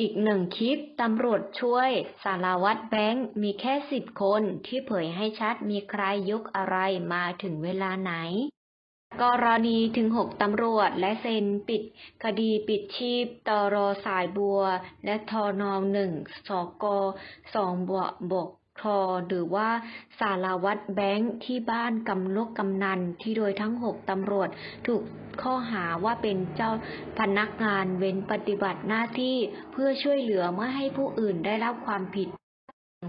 อีกหนึ่งคลิป ตำรวจช่วย สารวัตรแบงค์มีแค่สิบคนที่เผยให้ชัดมีใครยกอะไรมาถึงเวลาไหน กรณีถึงหกตำรวจและเซ็นปิด คดีปิดชีพตรสายบัว และทอนอหนึ่งสกสองบวบก ทหรือว่าสารวัตรแบงค์ที่บ้านกำลกกำนันที่โดยทั้งหกตำรวจถูกข้อหาว่าเป็นเจ้าพนักงานเว้นปฏิบัติหน้าที่เพื่อช่วยเหลือไม่ให้ผู้อื่นได้รับความผิด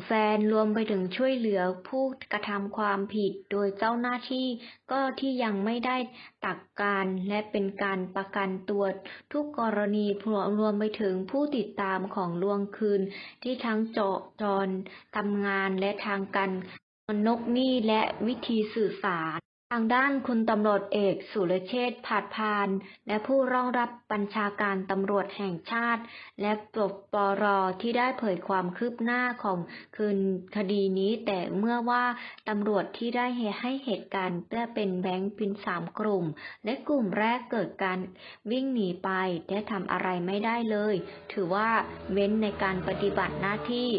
แฟนรวมไปถึงช่วยเหลือผู้กระทำความผิดโดยเจ้าหน้าที่ก็ที่ยังไม่ได้ตักการและเป็นการประกันตัวทุกกรณีรวมไปถึงผู้ติดตามของลวงคืนที่ทั้งเจาะจรทำงานและทางการนกหนี้และวิธีสื่อสาร ทางด้านคุณตำรวจเอกสุรเชษฐ์ผาดพาน และผู้รองรับบัญชาการตำรวจแห่งชาติ และปปปรที่ได้เผยความคืบหน้าของคืนคดีนี้ แต่เมื่อว่าตำรวจที่ได้ให้เหตุการณ์ได้เป็นแบงค์เป็นสามกลุ่ม และกลุ่มแรกเกิดการวิ่งหนีไปและทำอะไรไม่ได้เลย ถือว่าเว้นในการปฏิบัติหน้าที่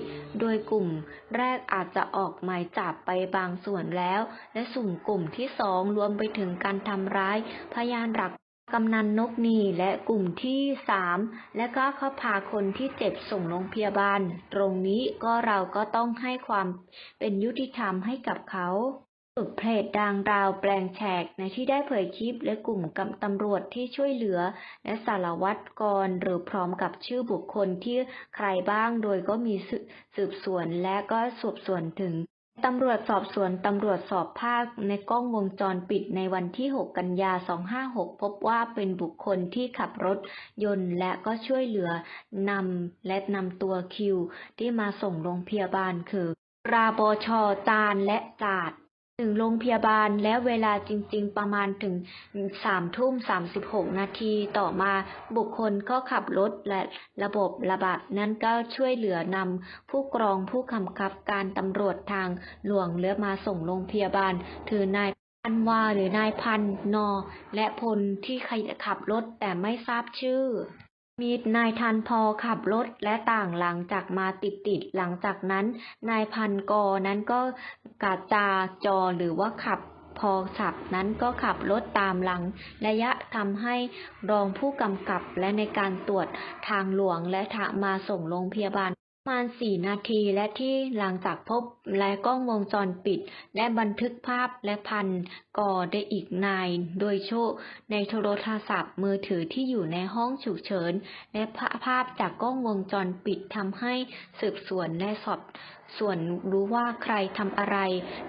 โดยกลุ่มแรกอาจจะออกหมายจับไปบางส่วนแล้ว และสุ่มกลุ่มที่สองรวมไปถึงการทำร้าย พยานหลักกำนันนกนีและกลุ่มที่สามและก็เขาพาคนที่เจ็บส่งโรงพยาบาล ตรงนี้ก็เราก็ต้องให้ความเป็นยุติธรรมให้กับเขาสุดเพจดังราวแปลงแฉกในที่ได้เผยคลิปและกลุ่มกับตำรวจที่ช่วยเหลือ และสารวัตรกรหรือพร้อมกับชื่อบุคคลที่ใครบ้างโดยก็มีสืบสวนและก็สอบสวนถึง ตำรวจสอบสวนตำรวจสอบภาคในกล้องวงจรปิดในวันที่ 6 กันยา 256 พบว่าเป็นบุคคลที่ขับรถยนต์และก็ช่วยเหลือนำและนำตัวคิว ที่มาส่งโรงพยาบาลคือราบชตาลและจาด ถึงโรงพยาบาลแล้วเวลาจริง ๆ ประมาณถึงสามทุ่มสามสิบหกนาทีต่อมาบุคคลก็ขับรถและระบบระบาดนั้นก็ช่วยเหลือนำผู้กรองผู้กำกับการตำรวจทางหลวงเลือมาส่งโรงพยาบาล ถือนายพันวาหรือนายพันนอ และพลที่ขับรถแต่ไม่ทราบชื่อ มีนายทันพอขับรถและต่างหลังจากมาติดติดๆหลังจากนั้นนายพันกอนั้นก็กาจาจอหรือว่าขับพอสับนั้นก็ขับรถตามหลัง ระยะทำให้รองผู้กำกับและในการตรวจทางหลวงและทะมาส่งโรงพยาบาล มาณ4นาทีและที่หลังจากพบและกล้องวงจรปิดและบันทึกภาพและพันก่อได้อีกนาย โดยโชว์ในโทรศัพท์มือถือที่อยู่ในห้องฉุกเฉิน และภาพจากกล้องวงจรปิดทำให้สืบสวนและสอบส่วนรู้ว่าใครทำอะไร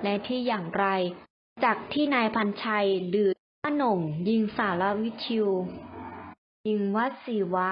และที่อย่างไร จากที่นายพันชัยหรือป้าหน่งยิงสารวิทิว ยิงวัดศิวะ